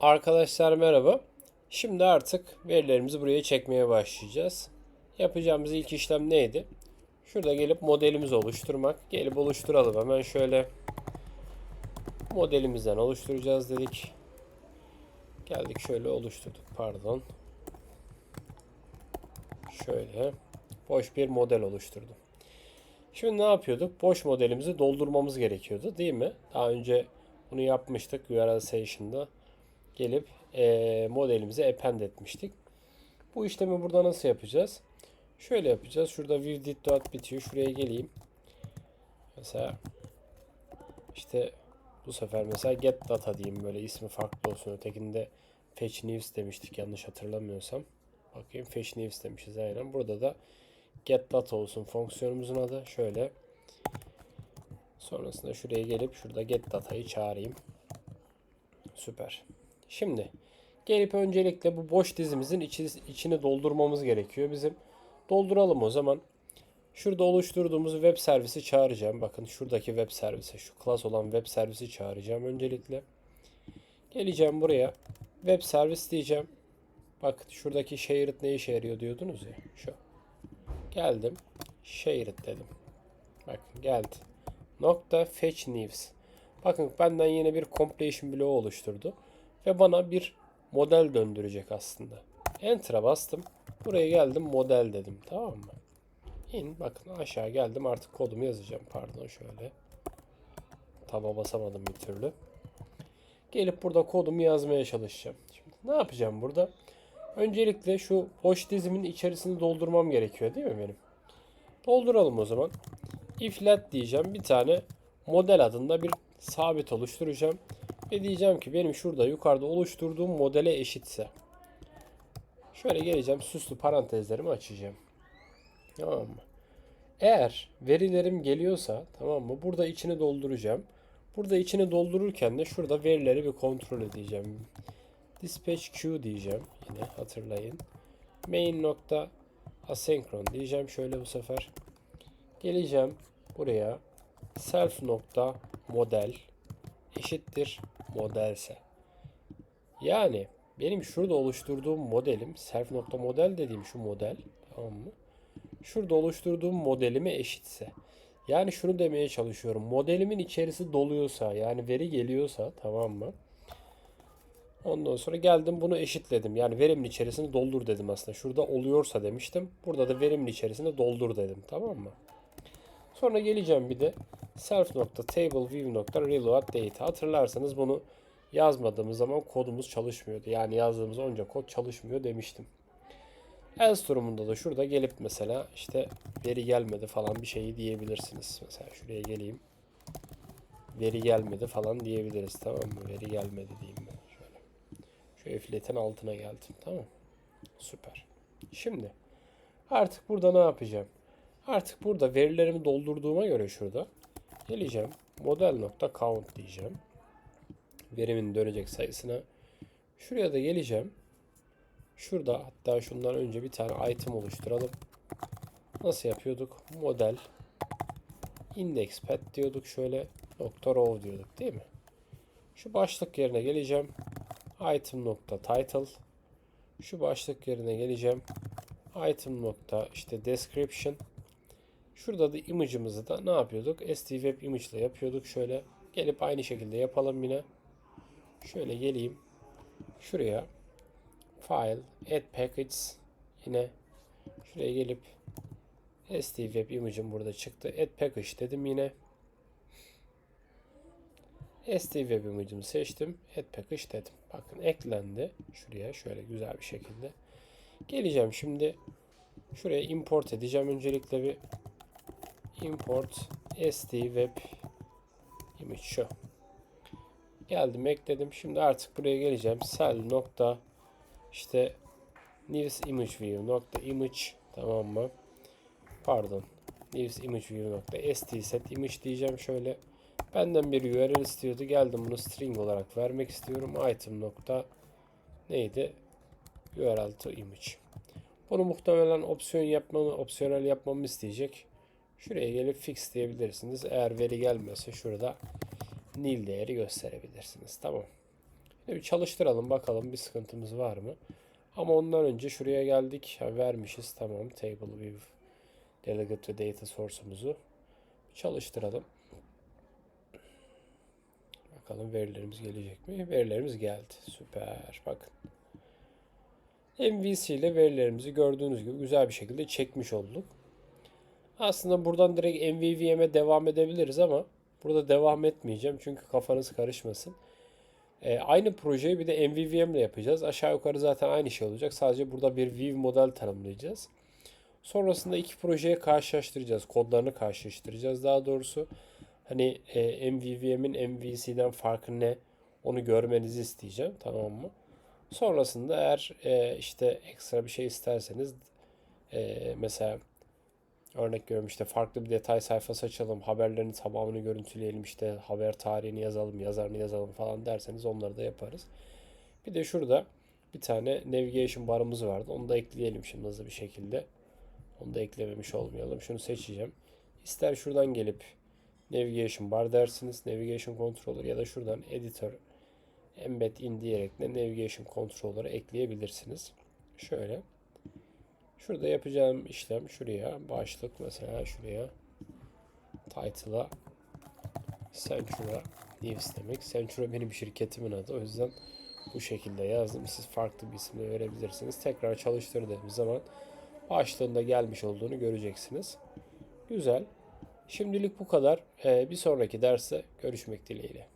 Arkadaşlar merhaba. Şimdi artık verilerimizi buraya çekmeye başlayacağız. Yapacağımız ilk işlem neydi? Şurada gelip modelimizi oluşturmak. Gelip oluşturalım hemen şöyle modelimizden oluşturacağız dedik. Geldik şöyle oluşturduk pardon. Şöyle boş bir model oluşturdum. Şimdi ne yapıyorduk? Boş modelimizi doldurmamız gerekiyordu değil mi? Daha önce bunu yapmıştık URL Station'da. Gelip eee modelimize append etmiştik. Bu işlemi burada nasıl yapacağız? Şöyle yapacağız. Şurada viewDit bitiyor. Şuraya geleyim. Mesela işte bu sefer mesela get data diyeyim böyle ismi farklı olsun. Ötekinde fetch news demiştik yanlış hatırlamıyorsam. Bakayım fetch news demişiz aynen. Burada da get data olsun fonksiyonumuzun adı. Şöyle. Sonrasında şuraya gelip şurada get data'yı çağırayım. Süper. Şimdi gelip öncelikle bu boş dizimizin içi, içini doldurmamız gerekiyor. Bizim dolduralım o zaman. Şurada oluşturduğumuz web servisi çağıracağım. Bakın şuradaki web servisi, şu class olan web servisi çağıracağım öncelikle. Geleceğim buraya. Web servis diyeceğim. Bak şuradaki shared ne işe yarıyor diyordunuz ya. Şu. Geldim. Shared dedim. Bakın geldi. Nokta fetch news. Bakın benden yine bir completion bloğu oluşturdu. Ve bana bir model döndürecek aslında. Enter'a bastım. Buraya geldim model dedim. Tamam mı? İn bakın aşağı geldim artık kodumu yazacağım. Pardon şöyle. Taba basamadım bir türlü. Gelip burada kodumu yazmaya çalışacağım. Şimdi ne yapacağım burada? Öncelikle şu boş dizimin içerisini doldurmam gerekiyor değil mi benim? Dolduralım o zaman. If let diyeceğim. Bir tane model adında bir sabit oluşturacağım. Ve diyeceğim ki benim şurada yukarıda oluşturduğum modele eşitse. Şöyle geleceğim süslü parantezlerimi açacağım. Tamam mı? Eğer verilerim geliyorsa tamam mı? Burada içini dolduracağım. Burada içini doldururken de şurada verileri bir kontrol edeceğim. Dispatch queue diyeceğim. Yine hatırlayın. Main nokta asenkron diyeceğim şöyle bu sefer. Geleceğim buraya self nokta model eşittir modelse. Yani benim şurada oluşturduğum modelim self model dediğim şu model tamam mı? Şurada oluşturduğum modelime eşitse. Yani şunu demeye çalışıyorum. Modelimin içerisi doluyorsa yani veri geliyorsa tamam mı? Ondan sonra geldim bunu eşitledim. Yani verimin içerisini doldur dedim aslında. Şurada oluyorsa demiştim. Burada da verimin içerisini doldur dedim. Tamam mı? Sonra geleceğim bir de self nokta table view nokta reload data. Hatırlarsanız bunu yazmadığımız zaman kodumuz çalışmıyordu. Yani yazdığımız onca kod çalışmıyor demiştim. Else durumunda da şurada gelip mesela işte veri gelmedi falan bir şeyi diyebilirsiniz. Mesela şuraya geleyim. Veri gelmedi falan diyebiliriz. Tamam mı? Veri gelmedi diyeyim ben. Şöyle. Şu efletin altına geldim. Tamam. Süper. Şimdi artık burada ne yapacağım? Artık burada verilerimi doldurduğuma göre şurada geleceğim. Model nokta count diyeceğim. Verimin dönecek sayısına. Şuraya da geleceğim. Şurada hatta şundan önce bir tane item oluşturalım. Nasıl yapıyorduk? Model index pet diyorduk şöyle nokta row diyorduk değil mi? Şu başlık yerine geleceğim. Item nokta title. Şu başlık yerine geleceğim. Item nokta işte description. Şurada da image'ımızı da ne yapıyorduk? STWeb image ile yapıyorduk. Şöyle gelip aynı şekilde yapalım yine. Şöyle geleyim. Şuraya file add packages yine şuraya gelip STWeb image'ım burada çıktı. Add package dedim yine. STWeb image'ımı seçtim. Add package dedim. Bakın eklendi. Şuraya şöyle güzel bir şekilde. Geleceğim şimdi. Şuraya import edeceğim. Öncelikle bir import STWeb image şu. Geldim ekledim. Şimdi artık buraya geleceğim. Cell nokta işte news image view nokta image tamam mı? Pardon. News image view nokta st set image diyeceğim şöyle. Benden bir URL istiyordu. Geldim bunu string olarak vermek istiyorum. Item nokta neydi? URL to image. Bunu muhtemelen opsiyon yapmamı, opsiyonel yapmamı isteyecek. Şuraya gelip fix diyebilirsiniz. Eğer veri gelmezse şurada nil değeri gösterebilirsiniz. Tamam. Şimdi bir çalıştıralım bakalım bir sıkıntımız var mı? Ama ondan önce şuraya geldik. Ha, vermişiz tamam. Table view delegate ve data source'umuzu çalıştıralım. Bakalım verilerimiz gelecek mi? Verilerimiz geldi. Süper. Bakın. MVC ile verilerimizi gördüğünüz gibi güzel bir şekilde çekmiş olduk. Aslında buradan direkt MVVM'e devam edebiliriz ama burada devam etmeyeceğim çünkü kafanız karışmasın. Ee, aynı projeyi bir de MVVM ile yapacağız. Aşağı yukarı zaten aynı şey olacak. Sadece burada bir View model tanımlayacağız. Sonrasında iki projeyi karşılaştıracağız. Kodlarını karşılaştıracağız daha doğrusu. Hani e, MVVM'in MVC'den farkı ne? Onu görmenizi isteyeceğim. Tamam mı? Sonrasında eğer e, işte ekstra bir şey isterseniz e, mesela örnek veriyorum işte farklı bir detay sayfası açalım, haberlerin tamamını görüntüleyelim, işte haber tarihini yazalım, yazarını yazalım falan derseniz onları da yaparız. Bir de şurada bir tane navigation barımız vardı. Onu da ekleyelim şimdi hızlı bir şekilde. Onu da eklememiş olmayalım. Şunu seçeceğim. İster şuradan gelip navigation bar dersiniz, navigation controller ya da şuradan editor embed in diyerek de navigation controller'ı ekleyebilirsiniz. Şöyle. Şurada yapacağım işlem şuraya başlık mesela şuraya title'a Centura News demek. Centura benim şirketimin adı. O yüzden bu şekilde yazdım. Siz farklı bir isimle verebilirsiniz. Tekrar çalıştırdığımız zaman başlığında gelmiş olduğunu göreceksiniz. Güzel. Şimdilik bu kadar. Ee, bir sonraki derste görüşmek dileğiyle.